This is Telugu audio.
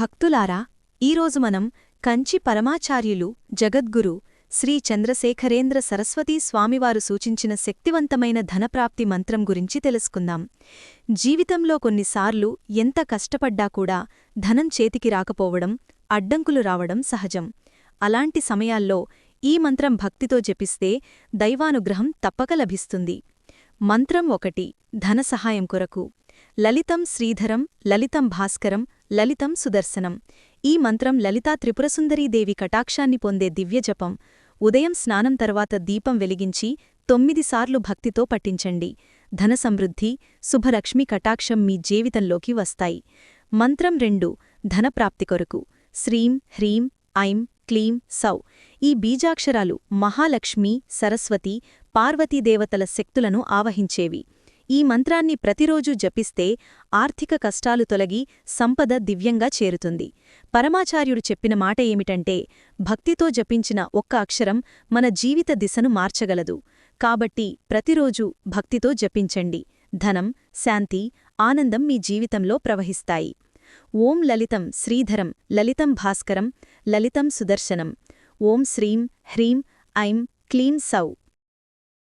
భక్తులారా ఈరోజు మనం కంచి పరమాచార్యులు జగద్గురు శ్రీ చంద్రశేఖరేంద్ర సరస్వతీ స్వామివారు సూచించిన శక్తివంతమైన ధనప్రాప్తి మంత్రం గురించి తెలుసుకుందాం. జీవితంలో కొన్నిసార్లు ఎంత కష్టపడ్డా కూడా ధనం చేతికి రాకపోవడం అడ్డంకులు రావడం సహజం. అలాంటి సమయాల్లో ఈ మంత్రం భక్తితో జపిస్తే దైవానుగ్రహం తప్పక లభిస్తుంది. మంత్రం ఒకటి ధన సహాయం కొరకు. లలితం శ్రీధరం లలితం భాస్కరం లలితం సుదర్శనం. ఈ మంత్రం లలితా త్రిపురసుందరీదేవి కటాక్షాన్ని పొందే దివ్యజపం ఉదయం స్నానం తర్వాత దీపం వెలిగించి తొమ్మిదిసార్లు భక్తితో పట్టించండి ధన సమృద్ధి శుభలక్ష్మి కటాక్షం మీ జీవితంలోకి వస్తాయి. మంత్రం రెండు ధనప్రాప్తి కొరకు. శ్రీం హ్రీం ఐం క్లీం సౌ. ఈ బీజాక్షరాలు మహాలక్ష్మి సరస్వతి పార్వతీదేవతల శక్తులను ఆవహించేవి. ఈ మంత్రాన్ని ప్రతిరోజూ జపిస్తే ఆర్థిక కష్టాలు తొలగి సంపద దివ్యంగా చేరుతుంది. పరమాచార్యుడు చెప్పిన మాట ఏమిటంటే భక్తితో జపించిన ఒక్క అక్షరం మన జీవిత దిశను మార్చగలదు. కాబట్టి ప్రతిరోజూ భక్తితో జపించండి. ధనం శాంతి ఆనందం మీ జీవితంలో ప్రవహిస్తాయి. ఓం లలితం శ్రీధరం లలితం భాస్కరం లలితం సుదర్శనం. ఓం శ్రీం హ్రీం ఐం క్లీం సౌ.